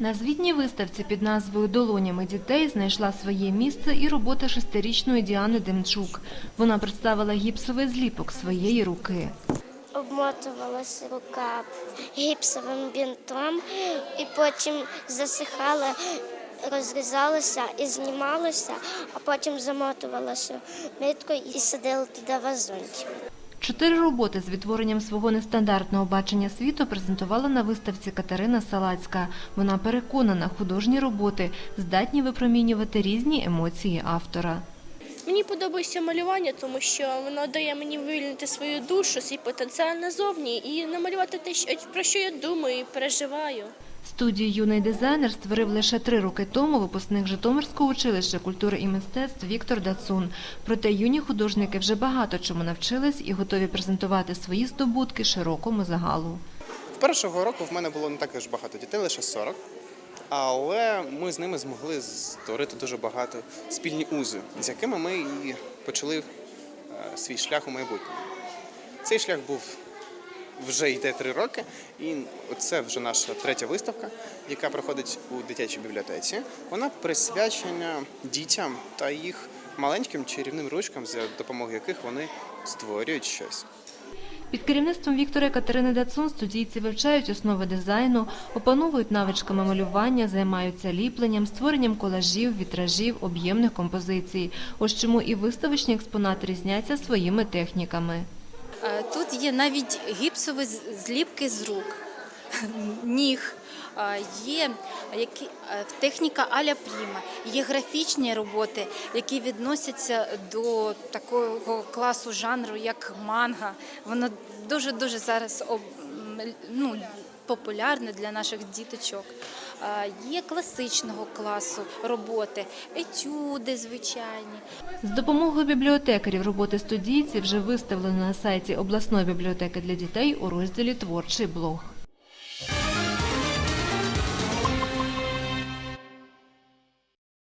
На звітній виставці під назвою Долонями дітей знайшла своє місце і робота шестирічної Діани Демчук. Вона представила гіпсовий зліпок своєї руки. обмотувалася рука гіпсовим бінтом і потім засихала, розрізалася і знімалася, а потім замотувалася ниткою і садила туди вазончик. Чотири роботи з відтворенням свого нестандартного бачення світу презентувала на виставці Катерина Салацька. Вона переконана, художні роботи здатні випромінювати різні емоції автора. Мені подобається малювання, тому що воно дає мені вивільнити свою душу, свій потенціал назовні і намалювати те, що- про що я думаю і переживаю. Студію юний дизайнер створив лише три роки тому випускник Житомирського училища культури і мистецтв Віктор Дацун. Проте юні художники вже багато чому навчились і готові презентувати свої здобутки широкому загалу. Першого року в мене було не так ж багато дітей, лише 40. Але ми з ними змогли створити дуже багато спільні узи, з якими ми і почали е, свій шлях у майбутньому. Цей шлях був вже йде три роки, і це вже наша третя виставка, яка проходить у дитячій бібліотеці. Вона присвячена дітям та їх маленьким чарівним ручкам, за допомогою яких вони створюють щось. Під керівництвом Віктора Катерини Дацун студійці вивчають основи дизайну, опановують навичками малювання, займаються ліпленням, створенням колажів, вітражів, об'ємних композицій. Ось чому і виставочні експонати різняться своїми техніками. Е, Тут є навіть гіпсові зліпки з рук, ніг. Є техніка аля пріма, є графічні роботи, які відносяться до такого класу жанру, як манга. Воно дуже дуже зараз ну, популярне для наших діточок. Є класичного класу роботи, етюди звичайні. З допомогою бібліотекарів роботи студійців вже виставлено на сайті обласної бібліотеки для дітей у розділі Творчий блог.